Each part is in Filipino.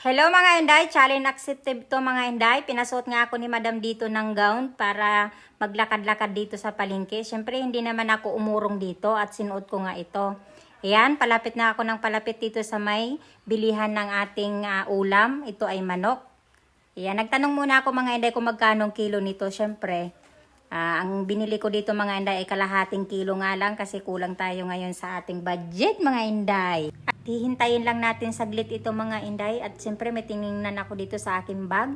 Hello mga Inday, challenge accepted to mga Inday. Pinasuot nga ako ni Madam dito ng gown para maglakad-lakad dito sa palengke. Siyempre hindi naman ako umurong dito at sinuot ko nga ito. Ayan, palapit na ako ng palapit dito sa may bilihan ng ating ah, ulam. Ito ay manok. Ayan, nagtanong muna ako mga Inday kung magkano kilo nito. Siyempre, ah, ang binili ko dito mga Inday ay kalahating kilo nga lang kasi kulang tayo ngayon sa ating budget mga Inday. Hihintayin lang natin saglit ito mga Inday at siyempre may tiningnan ako dito sa aking bag.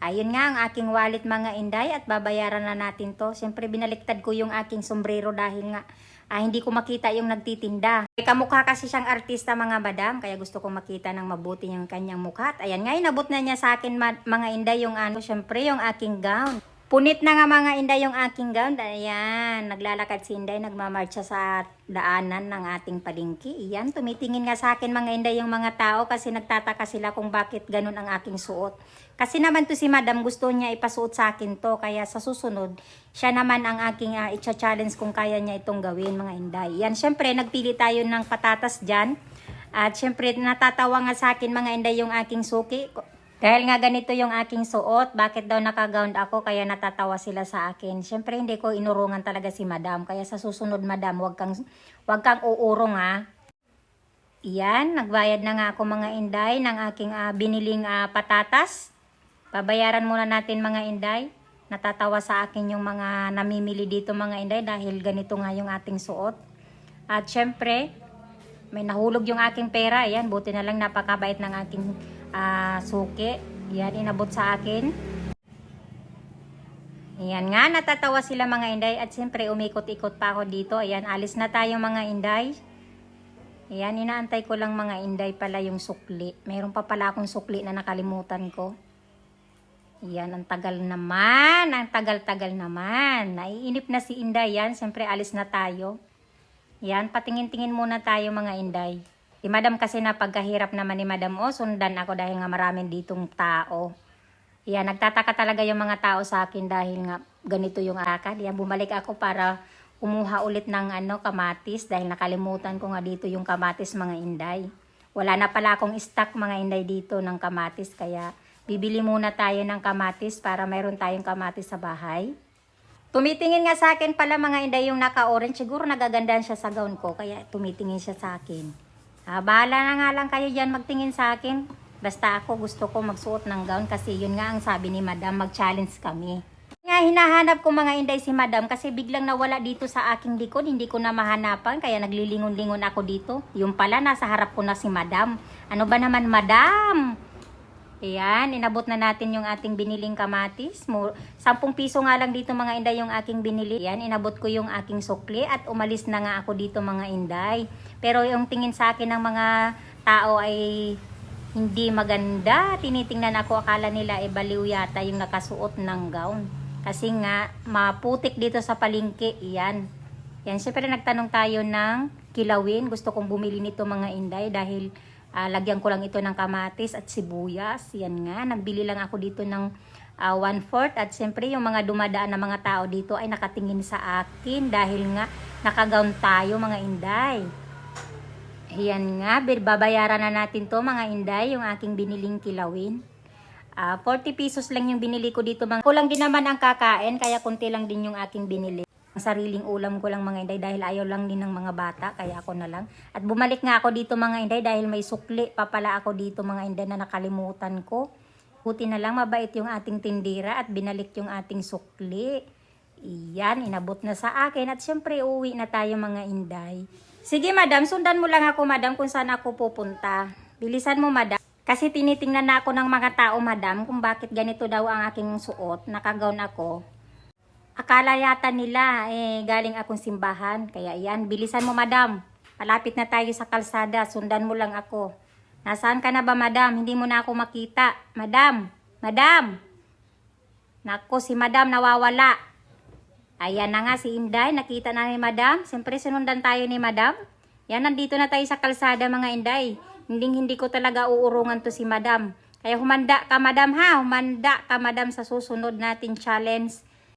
Ayun nga ang aking wallet mga Inday at babayaran na natin to. Siyempre binaliktad ko yung aking sombrero dahil nga ah, hindi ko makita yung nagtitinda. May kamukha kasi siyang artista mga madam kaya gusto ko makita ng mabuti yung kanyang mukha. At ayan nga inabot na niya sa akin mga Inday yung ano siyempre yung aking gown. Punit na nga mga Inday yung aking gown. Ayan, naglalakad si Inday, nagmamarcha sa daanan ng ating palingki. Iyan, tumitingin nga sa akin mga Inday yung mga tao kasi nagtataka sila kung bakit ganun ang aking suot. Kasi naman to si Madam, gusto niya ipasuot sa akin to. Kaya sa susunod, siya naman ang aking uh, challenge kung kaya niya itong gawin mga Inday. Yan, syempre, nagpili tayo ng patatas dyan. At syempre, natatawa nga sa akin mga Inday yung aking suki. Dahil nga ganito yung aking suot, bakit daw nakagown ako kaya natatawa sila sa akin. Siyempre hindi ko inurungan talaga si madam. Kaya sa susunod madam, wag kang, wag kang uurong ha. Iyan, nagbayad na nga ako mga inday ng aking ah, biniling ah, patatas. Babayaran muna natin mga inday. Natatawa sa akin yung mga namimili dito mga inday dahil ganito nga yung ating suot. At syempre, may nahulog yung aking pera. Ayan, buti na lang napakabait ng aking ah, suki. Yan, inabot sa akin. Ayan nga, natatawa sila mga inday. At siyempre, umikot-ikot pa ako dito. Ayan, alis na tayo mga inday. Ayan, inaantay ko lang mga inday pala yung sukli. Meron pa pala akong sukli na nakalimutan ko. Ayan, ang tagal naman. Ang tagal-tagal naman. Naiinip na si Inday yan. Siyempre, alis na tayo. Yan, patingin-tingin muna tayo mga inday. Si madam kasi napagkahirap naman ni madam o, sundan ako dahil nga maraming ditong tao. Yan, nagtataka talaga yung mga tao sa akin dahil nga ganito yung akad. Yan, bumalik ako para kumuha ulit ng ano, kamatis dahil nakalimutan ko nga dito yung kamatis mga inday. Wala na pala akong stock mga inday dito ng kamatis kaya bibili muna tayo ng kamatis para mayroon tayong kamatis sa bahay. Tumitingin nga sa akin pala mga inday yung naka-orange. Siguro nagagandahan siya sa gown ko, kaya tumitingin siya sa akin. Ah, bahala na nga lang kayo dyan magtingin sa akin. Basta ako gusto ko magsuot ng gown kasi yun nga ang sabi ni madam, mag-challenge kami. Nga hinahanap ko mga inday si madam kasi biglang nawala dito sa aking likod, hindi ko na mahanapan kaya naglilingon-lingon ako dito. Yung pala nasa harap ko na si madam. Ano ba naman madam? Ayan, inabot na natin yung ating biniling kamatis. Mo, 10 piso nga lang dito mga inday yung aking binili. Ayan, inabot ko yung aking sukli at umalis na nga ako dito mga inday. Pero yung tingin sa akin ng mga tao ay hindi maganda. Tinitingnan ako, akala nila ay baliw yata yung nakasuot ng gown. Kasi nga, maputik dito sa palingki. Yan. Yan, syempre nagtanong tayo ng kilawin. Gusto kong bumili nito mga inday dahil Ah, lagyan ko lang ito ng kamatis at sibuyas. Yan nga, nagbili lang ako dito ng ah, one-fourth. At siyempre, yung mga dumadaan na mga tao dito ay nakatingin sa akin dahil nga nakagown tayo mga inday. Yan nga, babayaran na natin to mga inday, yung aking biniling kilawin. Ah, 40 pesos lang yung binili ko dito. Kulang din naman ang kakain, kaya kunti lang din yung aking binili. Sariling ulam ko lang mga inday dahil ayaw lang din ng mga bata, kaya ako na lang. At bumalik nga ako dito mga inday dahil may sukli pa pala ako dito mga inday na nakalimutan ko. Buti na lang mabait yung ating tindira at binalik yung ating sukli. Iyan, inabot na sa akin at syempre uwi na tayo mga inday. Sige madam, sundan mo lang ako madam kung saan ako pupunta. Bilisan mo madam. Kasi tinitingnan na ako ng mga tao madam kung bakit ganito daw ang aking suot. Nakagown ako. Akala yata nila eh galing akong simbahan. Kaya iyan, bilisan mo madam. Malapit na tayo sa kalsada. Sundan mo lang ako. Nasaan ka na ba madam? Hindi mo na ako makita. Madam! Madam! Nako, si madam nawawala. Ayan na nga si Inday, nakita na ni Madam. Siyempre sinundan tayo ni Madam. Yan, nandito na tayo sa kalsada mga Inday. Hindi hindi ko talaga uurungan to si Madam. Kaya humanda ka Madam ha, humanda ka Madam sa susunod natin challenge.